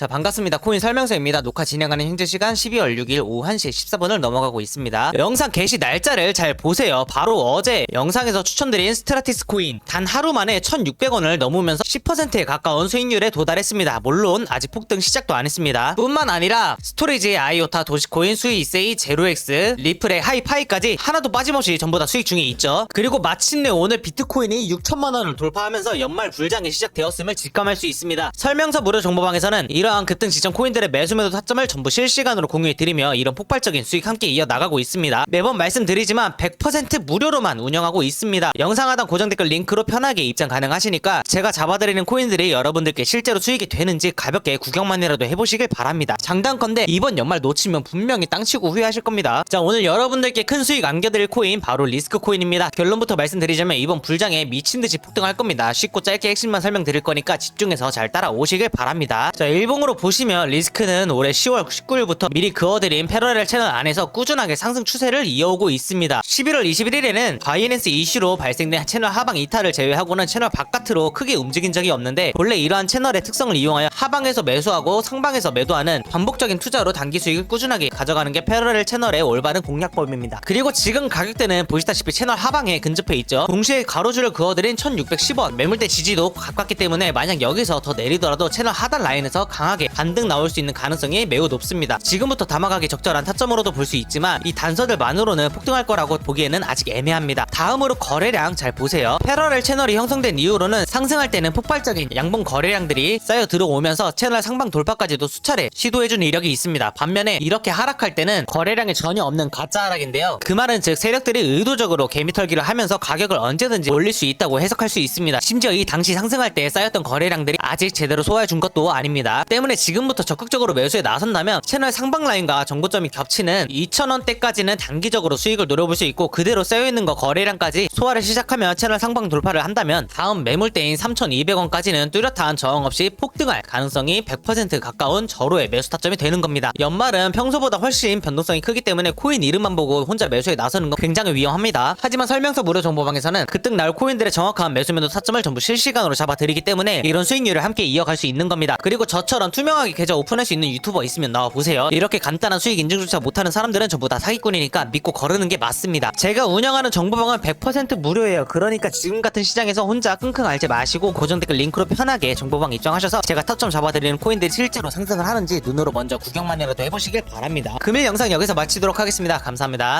자 반갑습니다. 코인 설명서입니다. 녹화 진행하는 현재 시간 12월 6일 오후 1시 14분을 넘어가고 있습니다. 영상 게시 날짜를 잘 보세요. 바로 어제 영상에서 추천드린 스트라티스 코인 단 하루 만에 1600원을 넘으면서 10%에 가까운 수익률에 도달했습니다. 물론 아직 폭등 시작도 안 했습니다. 뿐만 아니라 스토리지의 아이오타 도시코인 수이세이 제로엑스 리플의 하이파이까지 하나도 빠짐없이 전부 다 수익 중에 있죠. 그리고 마침내 오늘 비트코인이 6천만 원을 돌파하면서 연말 불장이 시작되었음을 직감할 수 있습니다. 설명서 무료 정보방에서는 이 러한 급등 지점 코인들의 매수 매도 타점을 전부 실시간으로 공유해드리며 이런 폭발적인 수익 함께 이어나가고 있습니다. 매번 말씀드리지만 100% 무료로만 운영하고 있습니다. 영상 하단 고정 댓글 링크로 편하게 입장 가능하시니까 제가 잡아드리는 코인들이 여러분들께 실제로 수익이 되는지 가볍게 구경만이라도 해보시길 바랍니다. 장단건데 이번 연말 놓치면 분명히 땅치고 후회하실 겁니다. 자 오늘 여러분들께 큰 수익 안겨드릴 코인 바로 리스크 코인입니다. 결론부터 말씀드리자면 이번 불장에 미친듯이 폭등할 겁니다. 쉽고 짧게 핵심만 설명드릴 거니까 집중해서 잘 따라오시길 바랍니다. 자 일 봉으로 보시면 리스크는 올해 10월 19일부터 미리 그어드린 패러렐 채널 안에서 꾸준하게 상승 추세를 이어오고 있습니다 11월 21일에는 바이낸스 이슈로 발생된 채널 하방 이탈을 제외하고는 채널 바깥으로 크게 움직인 적이 없는데 본래 이러한 채널의 특성을 이용하여 하방에서 매수하고 상방에서 매도하는 반복적인 투자로 단기 수익을 꾸준하게 가져가는 게 패러렐 채널의 올바른 공략법입니다. 그리고 지금 가격대는 보시다시피 채널 하방에 근접해 있죠. 동시에 가로줄을 그어드린 1610원 매물대 지지도 가깝기 때문에 만약 여기서 더 내리더라도 채널 하단 라인에서 강 하게 반등 나올 수 있는 가능성이 매우 높습니다. 지금부터 담아가기 적절한 타점으로도 볼 수 있지만 이 단서들만으로는 폭등할 거라고 보기에는 아직 애매합니다. 다음으로 거래량 잘 보세요. 패러렐 채널이 형성된 이후로는 상승할 때는 폭발적인 양봉 거래량들이 쌓여 들어오면서 채널 상방 돌파까지도 수차례 시도해준 이력이 있습니다. 반면에 이렇게 하락할 때는 거래량이 전혀 없는 가짜 하락인데요. 그 말은 즉 세력들이 의도적으로 개미털기를 하면서 가격을 언제든지 올릴 수 있다고 해석할 수 있습니다. 심지어 이 당시 상승할 때 쌓였던 거래량들이 아직 제대로 소화해준 것도 아닙니다. 때문에 지금부터 적극적으로 매수에 나선다면 채널 상방 라인과 정고점이 ገብ치는 2,000원대까지는 단기적으로 수익을 노려볼 수 있고 그대로 쌓여있는 거 거래량까지 소화를 시작하면 채널 상방 돌파를 한다면 다음 매물대인 3,200원까지는 뚜렷한 저항 없이 폭등할 가능성이 100% 가까운 저로의 매수 타점이 되는 겁니다. 연말은 평소보다 훨씬 변동성이 크기 때문에 코인 이름만 보고 혼자 매수에 나서는 건 굉장히 위험합니다. 하지만 설명서 무료 정보방에서는 급등 나올 코인들의 정확한 매수 매도 타점을 전부 실시간으로 잡아드리기 때문에 이런 수익률을 함께 이어갈 수 있는 겁니다. 그리고 저처럼 투명하게 계좌 오픈할 수 있는 유튜버 있으면 나와 보세요. 이렇게 간단한 수익 인증조차 못하는 사람들은 전부 다 사기꾼이니까 믿고 거르는 게 맞습니다. 제가 운영하는 정보방은 100% 무료예요. 그러니까 지금 같은 시장에서 혼자 끙끙 앓지 마시고 고정 댓글 링크로 편하게 정보방 입장하셔서 제가 타점 잡아드리는 코인들이 실제로 상승을 하는지 눈으로 먼저 구경만이라도 해보시길 바랍니다. 금일 영상 여기서 마치도록 하겠습니다. 감사합니다.